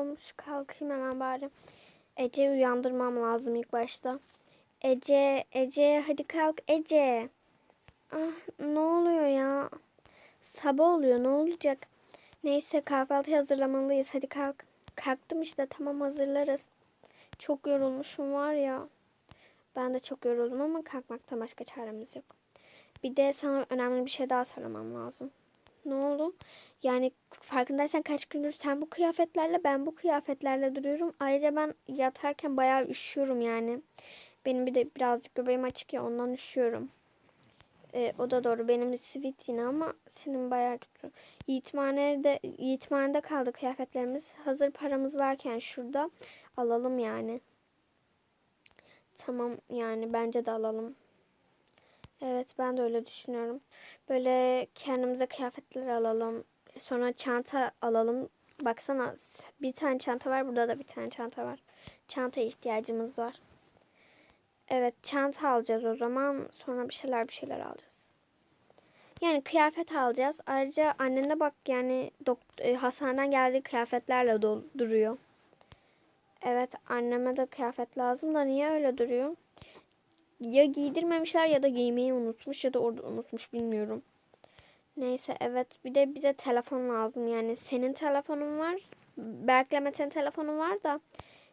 olmuş. Kalkayım hemen bari. Ece uyandırmam lazım ilk başta. Ece, Ece hadi kalk Ece. Ah, ne oluyor ya? Sabah oluyor ne olacak? Neyse kahvaltı hazırlamalıyız. Hadi kalk. Kalktım işte tamam hazırlarız. Çok yorulmuşum var ya. Ben de çok yoruldum ama kalkmaktan başka çaremiz yok. Bir de sana önemli bir şey daha söylemem lazım. Ne oldu? Yani farkındaysan kaç gündür sen bu kıyafetlerle ben bu kıyafetlerle duruyorum. Ayrıca ben yatarken bayağı üşüyorum yani. Benim bir de birazcık göbeğim açık ya ondan üşüyorum. Ee, o da doğru. Benim sivit yine ama senin bayağı kötü. Yiğitmanede, yiğitmanede kaldı kıyafetlerimiz. Hazır paramız varken şurada alalım yani. Tamam yani bence de alalım. Evet ben de öyle düşünüyorum. Böyle kendimize kıyafetler alalım. Sonra çanta alalım. Baksana bir tane çanta var. Burada da bir tane çanta var. Çantaya ihtiyacımız var. Evet çanta alacağız o zaman. Sonra bir şeyler bir şeyler alacağız. Yani kıyafet alacağız. Ayrıca annene bak yani e, hastaneden geldiği kıyafetlerle duruyor. Evet anneme de kıyafet lazım da niye öyle duruyor? Ya giydirmemişler ya da giymeyi unutmuş ya da orada unutmuş bilmiyorum. Neyse evet bir de bize telefon lazım yani senin telefonun var. Berk'le Mete'nin telefonu var da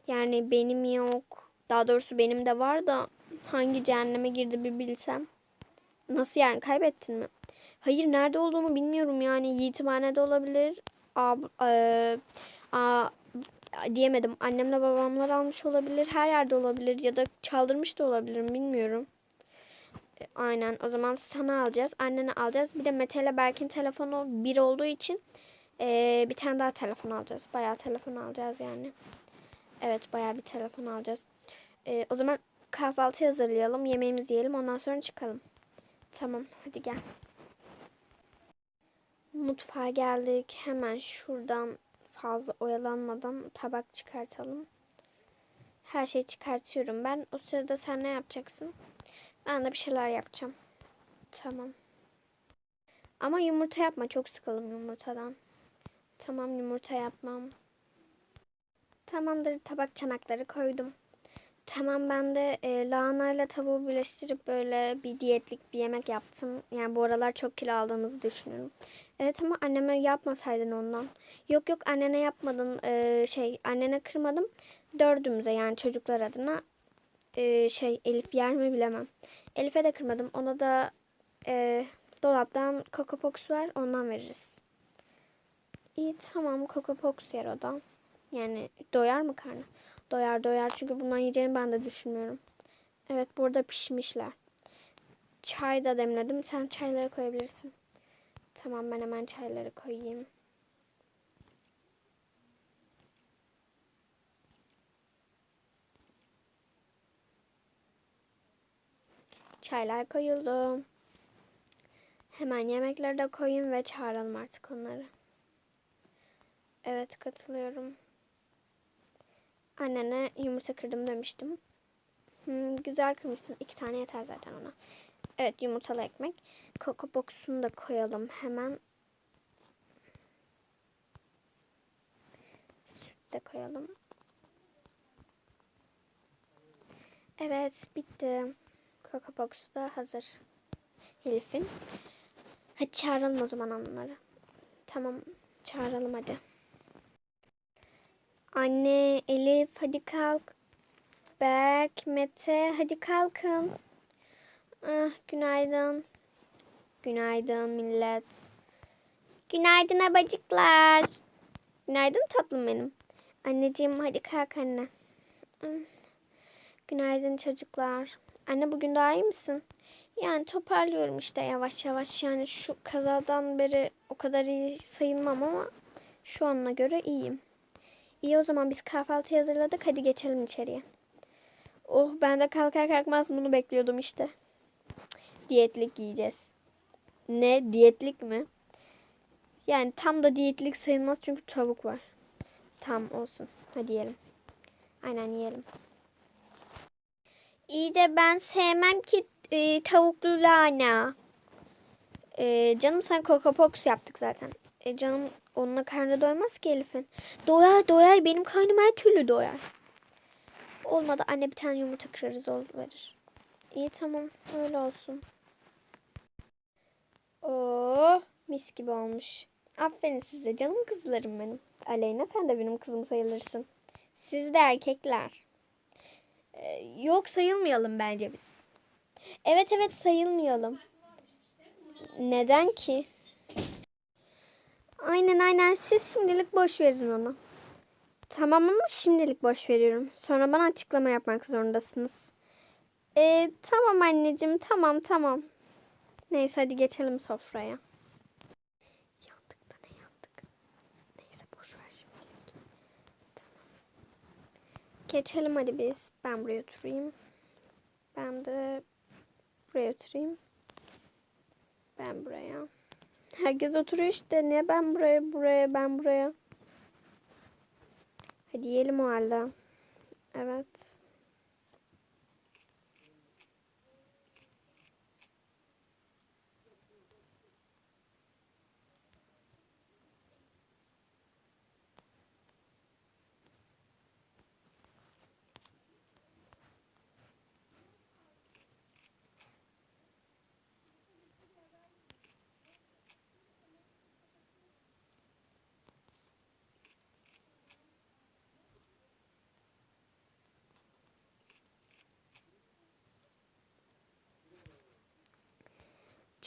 yani benim yok. Daha doğrusu benim de var da hangi cehenneme girdi bir bilsem. Nasıl yani kaybettin mi? Hayır nerede olduğunu bilmiyorum yani yetimhanede olabilir. Ab, eee, a, diyemedim. Annemle babamlar almış olabilir. Her yerde olabilir ya da çaldırmış da olabilirim bilmiyorum. Aynen o zaman sana alacağız. Annene alacağız. Bir de Mete ile Berk'in telefonu bir olduğu için e, bir tane daha telefon alacağız. Bayağı telefon alacağız yani. Evet bayağı bir telefon alacağız. E, o zaman kahvaltı hazırlayalım. Yemeğimizi yiyelim. Ondan sonra çıkalım. Tamam hadi gel. Mutfağa geldik. Hemen şuradan fazla oyalanmadan tabak çıkartalım. Her şeyi çıkartıyorum ben. O sırada sen ne yapacaksın? Ben de bir şeyler yapacağım. Tamam. Ama yumurta yapma. Çok sıkıldım yumurtadan. Tamam yumurta yapmam. Tamamdır tabak çanakları koydum. Tamam ben de e, lahanayla tavuğu birleştirip böyle bir diyetlik bir yemek yaptım. Yani bu aralar çok kilo aldığımızı düşünüyorum. Evet ama anneme yapmasaydın ondan. Yok yok annene yapmadın e, şey annene kırmadım. Dördümüze yani çocuklar adına e, şey Elif yer mi bilemem. Elif'e de kırmadım. Ona da e, dolaptan Coco Pox var ondan veririz. İyi tamam Coco Pox yer o da. Yani doyar mı karnı? Doyar doyar çünkü bundan yiyeceğini ben de düşünmüyorum. Evet burada pişmişler. Çay da demledim. Sen çayları koyabilirsin. Tamam ben hemen çayları koyayım. Çaylar koyuldu. Hemen yemekleri de koyayım ve çağıralım artık onları. Evet katılıyorum. Annene yumurta kırdım demiştim. Hmm, güzel kırmışsın. İki tane yeter zaten ona. Evet yumurtalı ekmek. Coco Box'unu da koyalım hemen. Süt de koyalım. Evet bitti. Coco Box da hazır. Elif'in. Hadi çağıralım o zaman onları. Tamam çağıralım hadi. Anne, Elif hadi kalk. Berk, Mete hadi kalkın. Ah, günaydın. Günaydın millet. Günaydın abacıklar. Günaydın tatlım benim. Anneciğim hadi kalk anne. Ah, Günaydın çocuklar. Anne bugün daha iyi misin? Yani toparlıyorum işte yavaş yavaş. Yani şu kazadan beri o kadar iyi sayılmam ama şu ana göre iyiyim. İyi o zaman biz kahvaltı hazırladık. Hadi geçelim içeriye. Oh ben de kalkar kalkmaz bunu bekliyordum işte. Diyetlik yiyeceğiz. Ne? Diyetlik mi? Yani tam da diyetlik sayılmaz çünkü tavuk var. Tam olsun. Hadi yiyelim. Aynen yiyelim. İyi de ben sevmem ki e, tavuklu lahana. E, canım sen Coco Pox yaptık zaten. E, canım Onunla karnı doymaz ki Elif'in. Doyar doyar. Benim karnım her türlü doyar. Olmadı anne bir tane yumurta kırarız ol verir. İyi tamam öyle olsun. Oo mis gibi olmuş. Aferin size canım kızlarım benim. Aleyna sen de benim kızım sayılırsın. Siz de erkekler. Ee, yok sayılmayalım bence biz. Evet evet sayılmayalım. Neden ki? Aynen aynen siz şimdilik boş verin onu. Tamam ama şimdilik boş veriyorum. Sonra bana açıklama yapmak zorundasınız. Ee, tamam anneciğim tamam tamam. Neyse hadi geçelim sofraya. Yandık da ne yandık. Neyse boş ver şimdilik. Tamam. Geçelim hadi biz. Ben buraya oturayım. Ben de buraya oturayım. Ben buraya. Herkes oturuyor işte. Niye ben buraya, buraya, ben buraya? Hadi yiyelim o halde. Evet.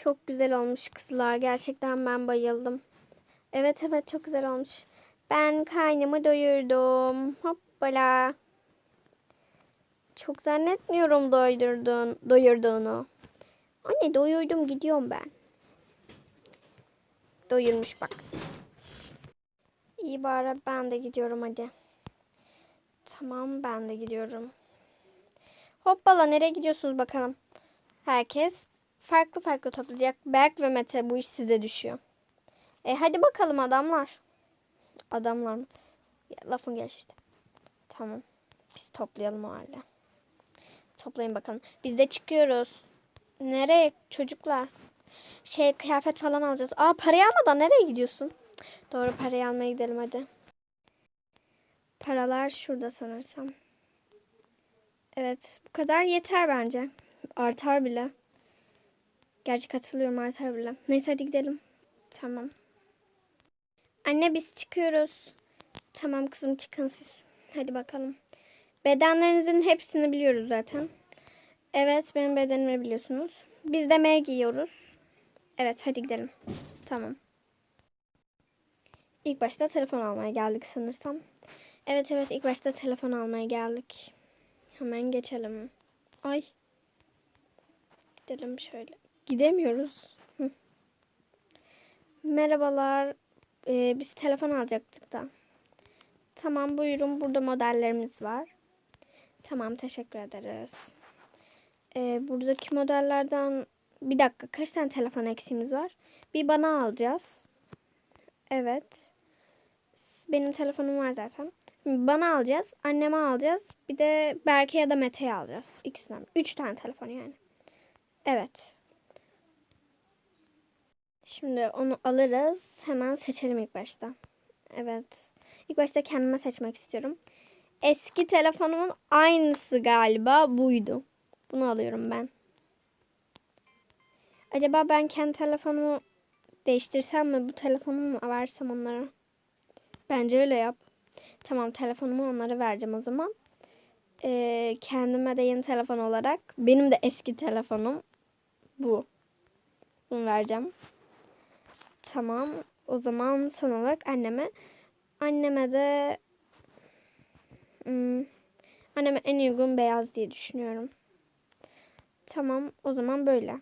Çok güzel olmuş kızlar. Gerçekten ben bayıldım. Evet evet çok güzel olmuş. Ben kaynımı doyurdum. Hoppala. Çok zannetmiyorum doyurdun, doyurduğunu. Anne doyurdum gidiyorum ben. Doyurmuş bak. İyi bari ben de gidiyorum hadi. Tamam ben de gidiyorum. Hoppala nereye gidiyorsunuz bakalım. Herkes farklı farklı toplayacak. Berk ve Mete bu iş size düşüyor. E hadi bakalım adamlar. Adamlar mı? Ya, lafın gelişi işte. Tamam. Biz toplayalım o halde. Toplayın bakalım. Biz de çıkıyoruz. Nereye çocuklar? Şey kıyafet falan alacağız. Aa parayı almadan nereye gidiyorsun? Doğru parayı almaya gidelim hadi. Paralar şurada sanırsam. Evet bu kadar yeter bence. Artar bile. Gerçi katılıyorum artar bile. Neyse hadi gidelim. Tamam. Anne biz çıkıyoruz. Tamam kızım çıkın siz. Hadi bakalım. Bedenlerinizin hepsini biliyoruz zaten. Evet benim bedenimi biliyorsunuz. Biz de M giyiyoruz. Evet hadi gidelim. Tamam. İlk başta telefon almaya geldik sanırsam. Evet evet ilk başta telefon almaya geldik. Hemen geçelim. Ay. Gidelim şöyle. Gidemiyoruz. Merhabalar. Ee, biz telefon alacaktık da. Tamam buyurun. Burada modellerimiz var. Tamam teşekkür ederiz. Ee, buradaki modellerden bir dakika kaç tane telefon eksiğimiz var? Bir bana alacağız. Evet. Benim telefonum var zaten. Bana alacağız. Anneme alacağız. Bir de Berke ya da Mete'ye alacağız. İkisinden. Üç tane telefon yani. Evet. Şimdi onu alırız. Hemen seçelim ilk başta. Evet. İlk başta kendime seçmek istiyorum. Eski telefonumun aynısı galiba buydu. Bunu alıyorum ben. Acaba ben kendi telefonumu değiştirsem mi? Bu telefonumu mu versem onlara? Bence öyle yap. Tamam telefonumu onlara vereceğim o zaman. Ee, kendime de yeni telefon olarak. Benim de eski telefonum bu. Bunu vereceğim. Tamam. O zaman son olarak anneme. Anneme de hmm, anneme en uygun beyaz diye düşünüyorum. Tamam. O zaman böyle.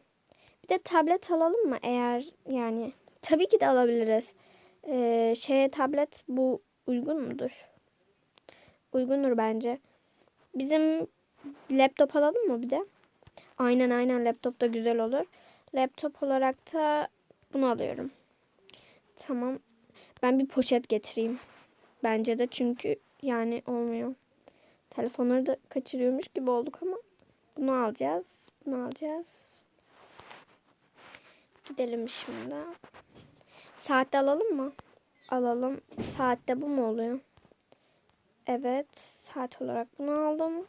Bir de tablet alalım mı eğer yani tabii ki de alabiliriz. Ee, şeye tablet bu uygun mudur? Uygundur bence. Bizim laptop alalım mı bir de? Aynen aynen laptop da güzel olur. Laptop olarak da bunu alıyorum. Tamam. Ben bir poşet getireyim. Bence de çünkü yani olmuyor. Telefonları da kaçırıyormuş gibi olduk ama bunu alacağız. Bunu alacağız. Gidelim şimdi. Saatte alalım mı? alalım. Saatte bu mu oluyor? Evet. Saat olarak bunu aldım.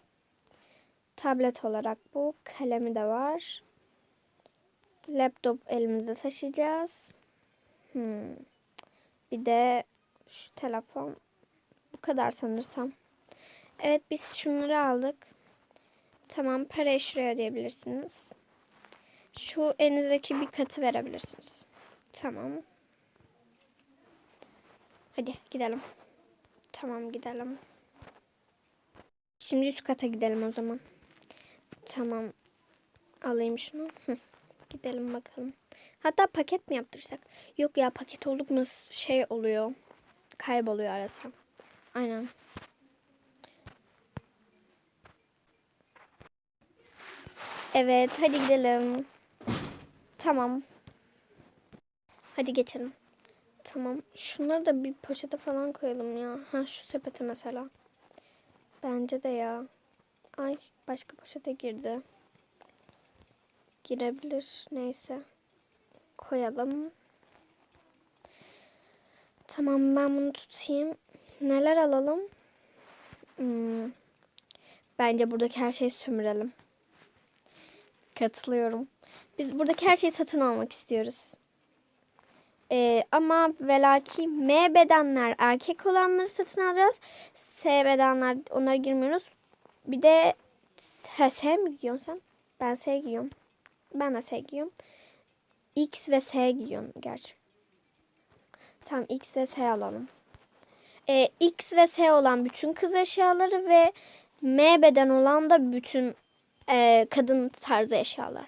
Tablet olarak bu. Kalemi de var. Laptop elimizde taşıyacağız. Hmm. Bir de şu telefon. Bu kadar sanırsam. Evet biz şunları aldık. Tamam parayı şuraya ödeyebilirsiniz. Şu elinizdeki bir katı verebilirsiniz. Tamam. Hadi gidelim. Tamam gidelim. Şimdi üst kata gidelim o zaman. Tamam. Alayım şunu. Gidelim bakalım. Hatta paket mi yaptırsak? Yok ya paket olduk mu şey oluyor. Kayboluyor arası. Aynen. Evet hadi gidelim. Tamam. Hadi geçelim. Tamam. Şunları da bir poşete falan koyalım ya. Ha şu sepete mesela. Bence de ya. Ay başka poşete girdi. Girebilir. Neyse. Koyalım. Tamam ben bunu tutayım. Neler alalım? Hmm. Bence buradaki her şeyi sömürelim. Katılıyorum. Biz buradaki her şeyi satın almak istiyoruz. Ee, ama velaki M bedenler erkek olanları satın alacağız. S bedenler onlara girmiyoruz. Bir de S, S mi giyiyorsun sen? Ben S giyiyorum. Ben de S giyiyorum. X ve S giyiyorum gerçi. Tamam X ve S alalım. Ee, X ve S olan bütün kız eşyaları ve M beden olan da bütün e, kadın tarzı eşyalar.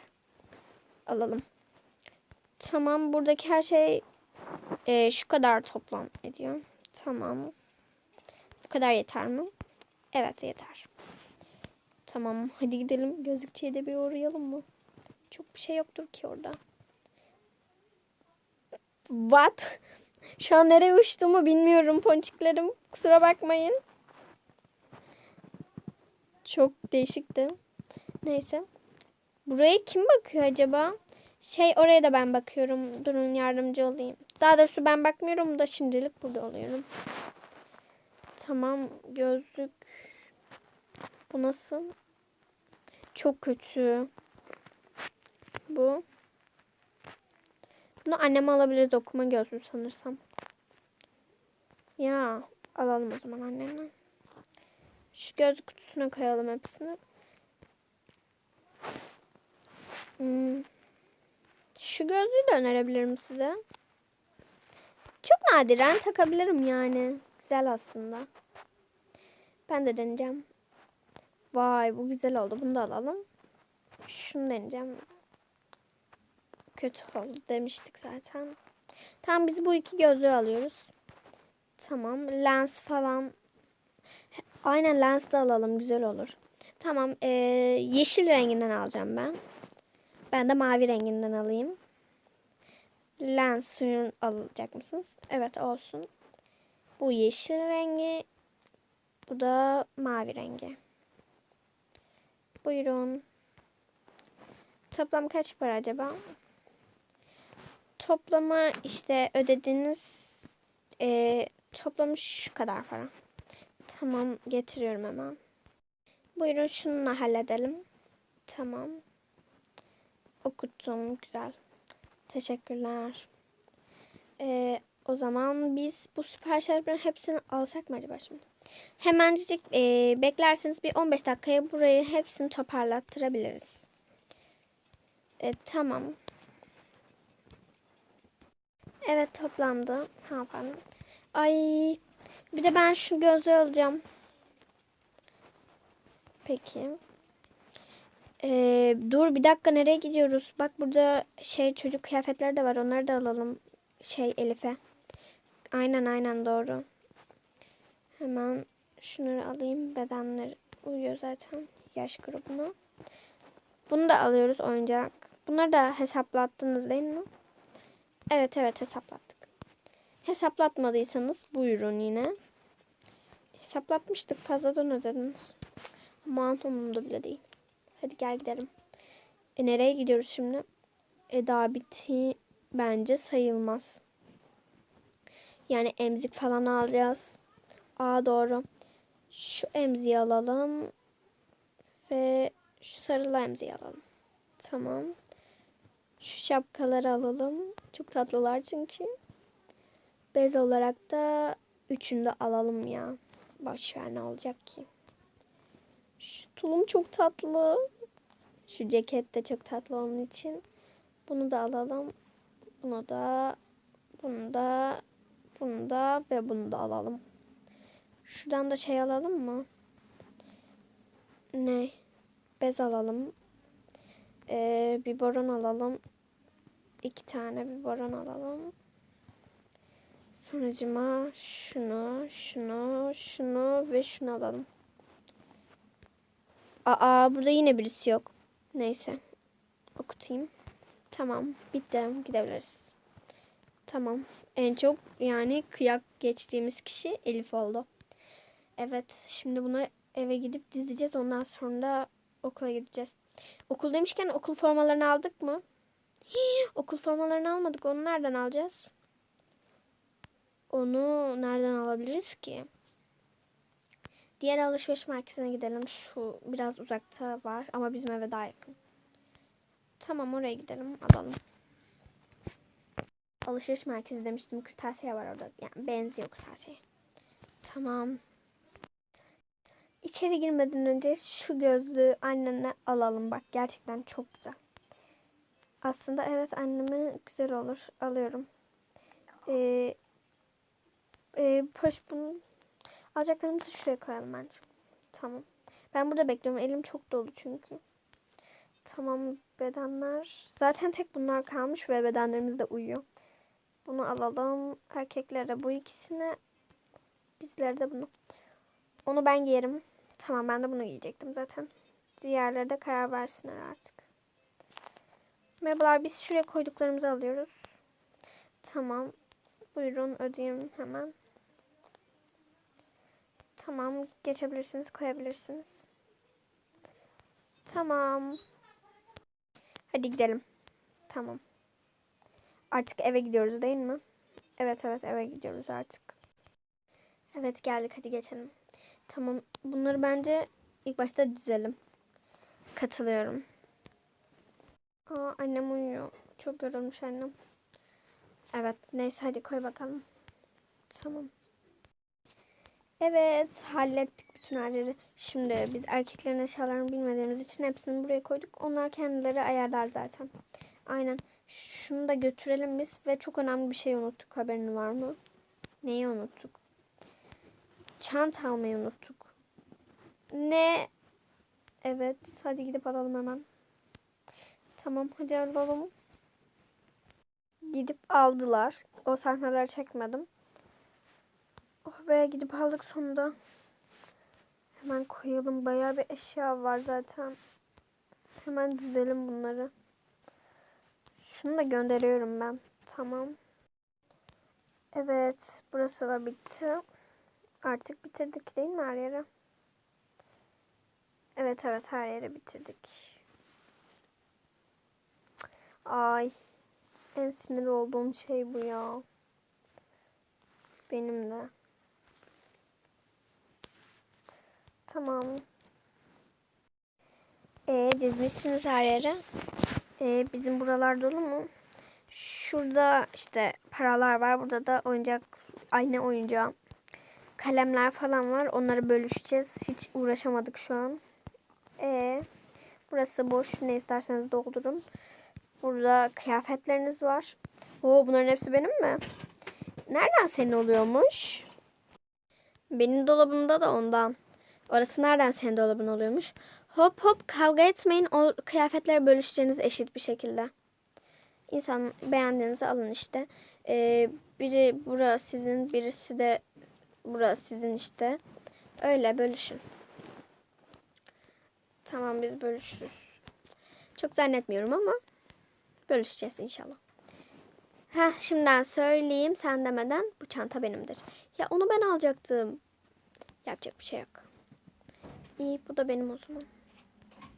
Alalım. Tamam buradaki her şey e, şu kadar toplam ediyor. Tamam. Bu kadar yeter mi? Evet yeter. Tamam hadi gidelim. Gözlükçüye de bir uğrayalım mı? Çok bir şey yoktur ki orada. What? Şu an nereye uçtuğumu bilmiyorum ponçiklerim. Kusura bakmayın. Çok değişikti. Neyse. Buraya kim bakıyor acaba? Şey oraya da ben bakıyorum. Durun yardımcı olayım. Daha doğrusu ben bakmıyorum da şimdilik burada oluyorum. Tamam gözlük. Bu nasıl? Çok kötü. Bu. Bunu annem alabiliriz okuma gözlüğü sanırsam. Ya alalım o zaman annemden. Şu gözlük kutusuna koyalım hepsini. Hmm. Şu gözlüğü de önerebilirim size. Çok nadiren takabilirim yani. Güzel aslında. Ben de deneyeceğim. Vay bu güzel oldu. Bunu da alalım. Şunu deneyeceğim. Kötü oldu demiştik zaten. Tamam biz bu iki gözlüğü alıyoruz. Tamam. Lens falan. Aynen lens de alalım. Güzel olur. Tamam. Ee, yeşil renginden alacağım ben. Ben de mavi renginden alayım. Lens suyun alacak mısınız? Evet olsun. Bu yeşil rengi. Bu da mavi rengi. Buyurun. Toplam kaç para acaba? Toplama işte ödediğiniz e, toplamı şu kadar para. Tamam getiriyorum hemen. Buyurun şununla halledelim. Tamam. Okuttum. Güzel. Teşekkürler. Ee, o zaman biz bu siparişlerin hepsini alsak mı acaba şimdi? Hemencik e, beklerseniz bir 15 dakikaya burayı hepsini toparlattırabiliriz. E, tamam. Evet toplandı hanımefendi. Ay bir de ben şu gözlüğü alacağım. Peki. Ee, dur bir dakika nereye gidiyoruz? Bak burada şey çocuk kıyafetleri de var. Onları da alalım. Şey Elif'e. Aynen aynen doğru. Hemen şunları alayım. Bedenler uyuyor zaten. Yaş grubuna. Bunu da alıyoruz oyuncak. Bunları da hesaplattınız değil mi? Evet evet hesaplattık. Hesaplatmadıysanız buyurun yine. Hesaplatmıştık fazladan ödediniz. Aman umurumda bile değil. Hadi gel gidelim. E nereye gidiyoruz şimdi? E daha bitti bence sayılmaz. Yani emzik falan alacağız. Aa doğru. Şu emziği alalım. Ve şu sarılı emziği alalım. Tamam. Şu şapkaları alalım. Çok tatlılar çünkü. Bez olarak da üçünü de alalım ya. Boş ver ne olacak ki. Şu tulum çok tatlı. Şu ceket de çok tatlı onun için. Bunu da alalım. Bunu da, bunu da, bunu da ve bunu da alalım. Şuradan da şey alalım mı? Ne? Bez alalım. Ee, biberon alalım. İki tane biberon alalım. Sonucuma şunu, şunu, şunu ve şunu alalım. Aa burada yine birisi yok. Neyse. Okutayım. Tamam. Bitti. Gidebiliriz. Tamam. En çok yani kıyak geçtiğimiz kişi Elif oldu. Evet. Şimdi bunları eve gidip dizeceğiz. Ondan sonra okula gideceğiz. Okul demişken okul formalarını aldık mı? Hii, okul formalarını almadık. Onu nereden alacağız? Onu nereden alabiliriz ki? Diğer alışveriş merkezine gidelim. Şu biraz uzakta var ama bizim eve daha yakın. Tamam oraya gidelim alalım. Alışveriş merkezi demiştim. Kırtasiye var orada. Yani benziyor kırtasiye. Tamam. İçeri girmeden önce şu gözlüğü annene alalım. Bak gerçekten çok güzel. Aslında evet anneme güzel olur. Alıyorum. Ee, e, poş bunu alacaklarımızı şuraya koyalım bence. Tamam. Ben burada bekliyorum. Elim çok dolu çünkü. Tamam bedenler. Zaten tek bunlar kalmış ve bedenlerimiz de uyuyor. Bunu alalım. Erkeklere bu ikisini. Bizlere de bunu. Onu ben giyerim. Tamam ben de bunu giyecektim zaten. Diğerleri de karar versinler artık. Merhabalar biz şuraya koyduklarımızı alıyoruz. Tamam. Buyurun ödeyeyim hemen. Tamam geçebilirsiniz koyabilirsiniz. Tamam. Hadi gidelim. Tamam. Artık eve gidiyoruz değil mi? Evet evet eve gidiyoruz artık. Evet geldik hadi geçelim. Tamam bunları bence ilk başta dizelim. Katılıyorum. Aa, annem uyuyor. Çok yorulmuş annem. Evet neyse hadi koy bakalım. Tamam. Evet hallettik bütün her yeri. Şimdi biz erkeklerin eşyalarını bilmediğimiz için hepsini buraya koyduk. Onlar kendileri ayarlar zaten. Aynen. Şunu da götürelim biz ve çok önemli bir şey unuttuk. Haberin var mı? Neyi unuttuk? Çanta almayı unuttuk. Ne? Evet. Hadi gidip alalım hemen. Tamam hadi alalım. Gidip aldılar. O sahneleri çekmedim. Oh be gidip aldık sonunda. Hemen koyalım. Bayağı bir eşya var zaten. Hemen dizelim bunları. Şunu da gönderiyorum ben. Tamam. Evet. Burası da bitti. Artık bitirdik değil mi her yere? Evet evet her yere bitirdik. Ay. En sinir olduğum şey bu ya. Benim de. Tamam. Ee, dizmişsiniz her yere. Ee, bizim buralar dolu mu? Şurada işte paralar var. Burada da oyuncak, aynı oyuncağı. Kalemler falan var. Onları bölüşeceğiz. Hiç uğraşamadık şu an. Ee, burası boş. Ne isterseniz doldurun. Burada kıyafetleriniz var. Oo, bunların hepsi benim mi? Nereden senin oluyormuş? Benim dolabımda da ondan. Orası nereden senin dolabın oluyormuş? Hop hop kavga etmeyin. O kıyafetleri bölüşeceğiniz eşit bir şekilde. İnsan beğendiğinizi alın işte. Ee, biri burası sizin, birisi de burası sizin işte. Öyle bölüşün. Tamam biz bölüşürüz. Çok zannetmiyorum ama bölüşeceğiz inşallah. Heh, şimdiden söyleyeyim sen demeden bu çanta benimdir. Ya onu ben alacaktım. Yapacak bir şey yok. İyi bu da benim o zaman.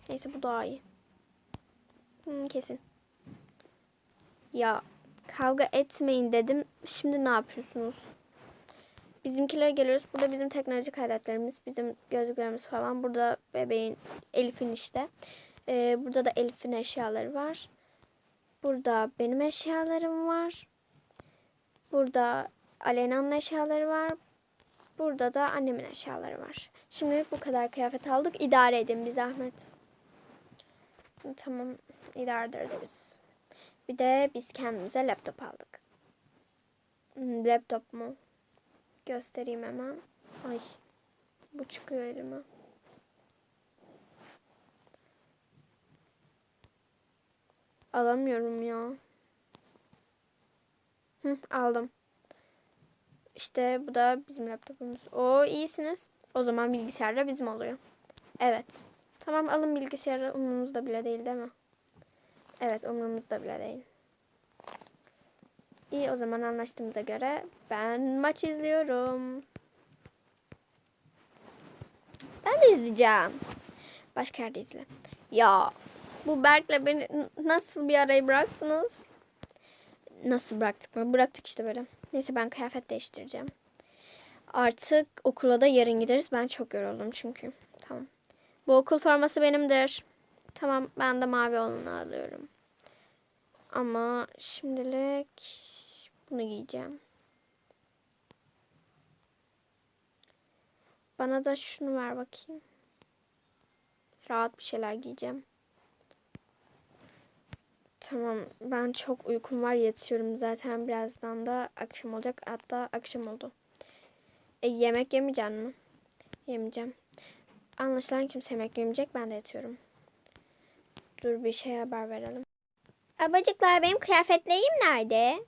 Neyse bu daha iyi. Hmm, kesin. Ya kavga etmeyin dedim. Şimdi ne yapıyorsunuz? bizimkilere geliyoruz. Burada bizim teknolojik aletlerimiz, bizim gözlüklerimiz falan. Burada bebeğin, Elif'in işte. Ee, burada da Elif'in eşyaları var. Burada benim eşyalarım var. Burada Alena'nın eşyaları var. Burada da annemin eşyaları var. Şimdilik bu kadar kıyafet aldık. İdare edin bir zahmet. Tamam. idare ederiz. Bir de biz kendimize laptop aldık. Hmm, Laptop mu? Göstereyim hemen. Ay. Bu çıkıyor elime. Alamıyorum ya. Hı, aldım. İşte bu da bizim laptopumuz. O iyisiniz. O zaman bilgisayar da bizim oluyor. Evet. Tamam alın bilgisayarı umurumuzda bile değil değil mi? Evet umurumuzda bile değil. İyi o zaman anlaştığımıza göre ben maç izliyorum. Ben de izleyeceğim. Başka yerde izle. Ya bu Berk'le beni nasıl bir araya bıraktınız? Nasıl bıraktık mı? Bıraktık işte böyle. Neyse ben kıyafet değiştireceğim. Artık okula da yarın gideriz. Ben çok yoruldum çünkü. Tamam. Bu okul forması benimdir. Tamam ben de mavi olanı alıyorum. Ama şimdilik bunu giyeceğim. Bana da şunu ver bakayım. Rahat bir şeyler giyeceğim. Tamam ben çok uykum var yatıyorum zaten birazdan da akşam olacak hatta akşam oldu. E, yemek yemeyeceğim mi? Yemeyeceğim. Anlaşılan kimse yemek yemeyecek ben de yatıyorum. Dur bir şey haber verelim. Abacıklar benim kıyafetlerim nerede?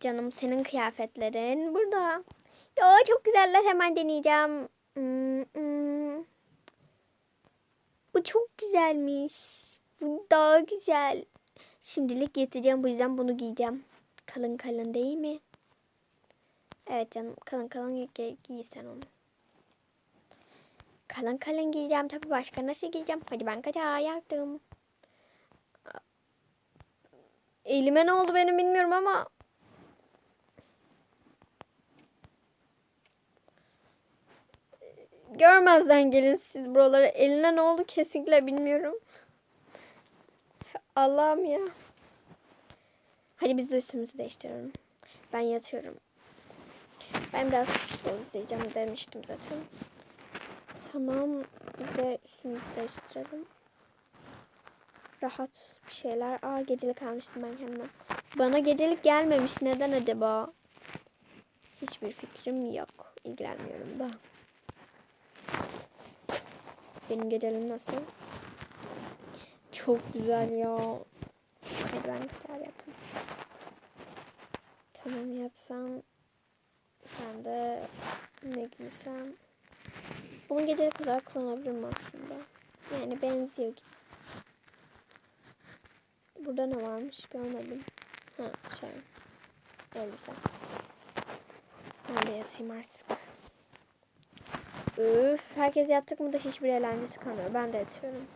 Canım senin kıyafetlerin burada. Ya çok güzeller hemen deneyeceğim. Hmm, hmm. Bu çok güzelmiş. Bu daha güzel. Şimdilik yeteceğim bu yüzden bunu giyeceğim. Kalın kalın değil mi? Evet canım kalın kalın giy, giy, onu. Kalın kalın giyeceğim tabii başka nasıl giyeceğim? Hadi ben kaçağa yardım. Elime ne oldu benim bilmiyorum ama görmezden gelin siz buraları. Eline ne oldu kesinlikle bilmiyorum. Allah'ım ya. Hadi biz de üstümüzü değiştirelim. Ben yatıyorum. Ben biraz futbol izleyeceğim demiştim zaten. Tamam. Biz de üstümüzü değiştirelim. Rahat bir şeyler. Aa gecelik almıştım ben kendime. Bana gecelik gelmemiş. Neden acaba? Hiçbir fikrim yok. İlgilenmiyorum da. Benim geceliğim nasıl? Çok güzel ya. Hadi ben güzel yatayım. Tamam yatsam. Ben de ne giysem. Bunu gecelik olarak kullanabilirim aslında. Yani benziyor gibi. Burada ne varmış görmedim. Ha şey. Elbise. Ben de yatayım artık. Üf, herkes yattık mı da hiçbir eğlencesi kalmıyor. Ben de yatıyorum.